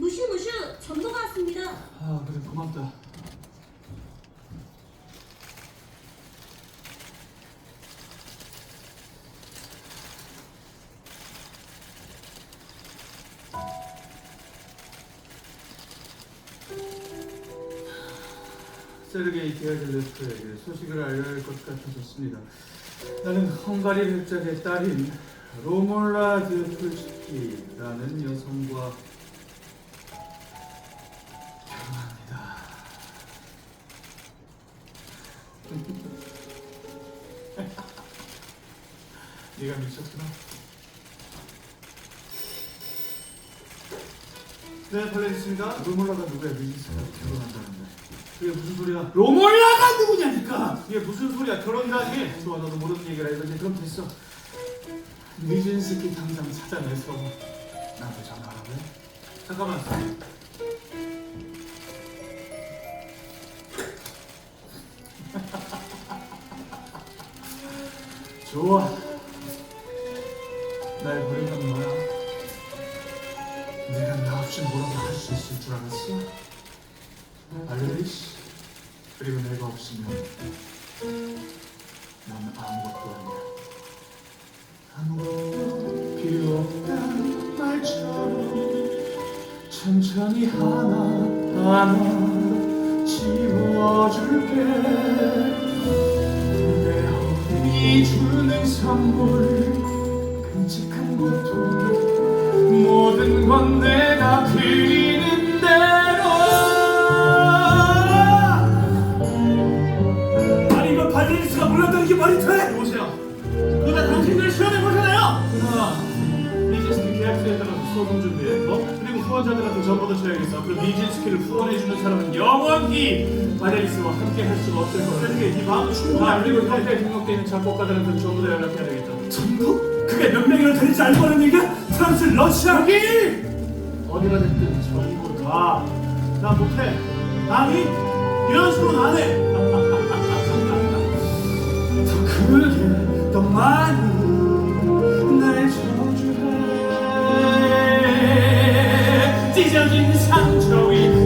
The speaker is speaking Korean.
무슈 무슈 전보가 왔습니다. 아 그래 고맙다. 세르게이 디아질레프에게 소식을 알려야 할 것 같아졌습니다. 나는 헝가리 백작의 딸인 로몰라 드 풀스키라는 여성과 네가 미쳤구나. 네, 발레리스입니다. 로몰라가 누구야? 미지스가 결혼한다는데. 그게 무슨 소리야? 로몰라가 누구냐니까! 이게 무슨 소리야? 결혼이라니? 좋아, 너도 모르는 얘기라 이거지. 그럼 됐어. 미진스키 당장 찾아내서 나한테 전화하라고 해? 잠깐만. 좋아. 날 버리면 뭐야? 내가 나 없이 뭐라도 할수 있을 줄 알았어? 알레리시 그리고 내가 없으면 난 아무것도 아니야. 아무것도 필요 없다는 말처럼 천천히 하나 하나 지워줄게 내 어른이 주는 선물 끔찍한 고통 준비해 어? 그리고 후원자들한테 정보도 줘야겠어. 그럼 니진스키를 후원해주는 사람은 영원히 바레리스와 함께 할 수가 없을 거야. 그러니까 이 마음 충분해 아, 그리고 등록돼 있는 작곡가들한테 전부 다 연락해야 되겠다 전부? 그게 몇 명이나 되는지 알고 하는 얘기야? 프랑스, 러시아 여기! 어디가 됐든 전부 다 나 못해. 아니 이런 식으로는 안해. 더 크게 더 많이 찢어진 상처 위